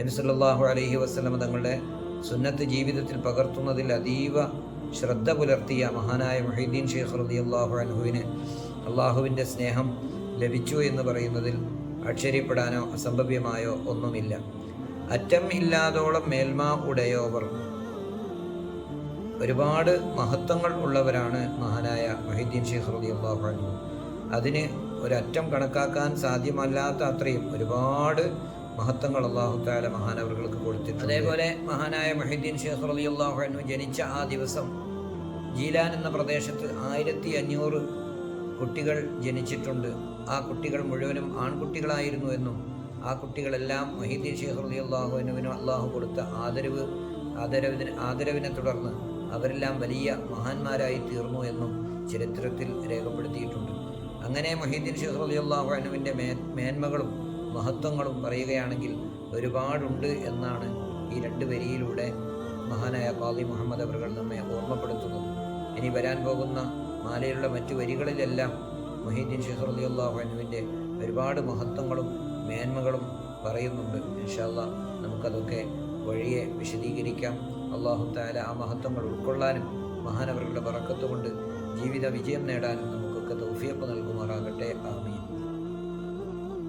നബി അലഹി വസ്ലമ തങ്ങളുടെ സുന്നത്ത് ജീവിതത്തിൽ പകർത്തുന്നതിൽ അതീവ ശ്രദ്ധ പുലർത്തിയ മഹാനായ മുഹീദ്ദീൻ ഷെയ്ഖ് റതി അള്ളാഹു അനഹുവിന് അള്ളാഹുവിന്റെ സ്നേഹം ലഭിച്ചു എന്ന് പറയുന്നതിൽ ആശ്ചര്യപ്പെടാനോ അസംഭവ്യമായോ ഒന്നുമില്ല. അറ്റം ഇല്ലാതോളം മേൽമ ഉടയോവർ. ഒരുപാട് മഹത്വങ്ങൾ ഉള്ളവരാണ് മഹാനായ മൊഹീദ്ദീൻ ഷെയ്ഖ് റളിയല്ലാഹു അൻഹു. അതിന് ഒരറ്റം കണക്കാക്കാൻ സാധ്യമല്ലാത്ത അത്രയും ഒരുപാട് മഹത്വങ്ങൾ അള്ളാഹു താല മഹാനവറുകൾക്ക് കൊടുത്തിട്ടുണ്ട്. അതേപോലെ മഹാനായ മൊഹീദ്ദീൻ ഷെയ്ഖ് അലി അൻഹു ജനിച്ച ആ ദിവസം ജീലാൻ എന്ന പ്രദേശത്ത് ആയിരത്തി അഞ്ഞൂറ് കുട്ടികൾ ജനിച്ചിട്ടുണ്ട്. ആ കുട്ടികൾ മുഴുവനും ആൺകുട്ടികളായിരുന്നു എന്നും ആ കുട്ടികളെല്ലാം മൊഹീദ്ദീൻ ഷെയ്ഖ് അലി അള്ളാഹുനുവിനും അള്ളാഹു കൊടുത്ത ആദരവ് ആദരവിന് ആദരവിനെ തുടർന്ന് അവരെല്ലാം വലിയ മഹാന്മാരായി തീർന്നു എന്നും ചരിത്രത്തിൽ രേഖപ്പെടുത്തിയിട്ടുണ്ട്. അങ്ങനെ മൊഹീദ്ദീൻ ഷെയ്ഖ് റളിയല്ലാഹു അൻഹുവിന്റെ മേ മേന്മകളും മഹത്വങ്ങളും പറയുകയാണെങ്കിൽ ഒരുപാടുണ്ട് എന്നാണ് ഈ രണ്ട് വരിയിലൂടെ മഹാനായ കാവി മുഹമ്മദ് അവർകൾ നമ്മെ ഓർമ്മപ്പെടുത്തുന്നത്. ഇനി വരാൻ പോകുന്ന മാലയിലുള്ള മറ്റു വരികളിലെല്ലാം മൊഹീദ്ദീൻ ഷെഹർ അലി അൻഹുവിന്റെ ഒരുപാട് മഹത്വങ്ങളും മേന്മകളും പറയുന്നുണ്ട്. ഇൻഷാല്ല നമുക്കതൊക്കെ വഴിയെ വിശദീകരിക്കാം. അള്ളാഹു താല ആ മഹത്വങ്ങൾ ഉൾക്കൊള്ളാനും മഹാനവരുടെ പറക്കത്തുകൊണ്ട് ജീവിത വിജയം നേടാനും നമുക്കൊക്കെ തൗഫിയപ്പ് നൽകുമാറാകട്ടെ.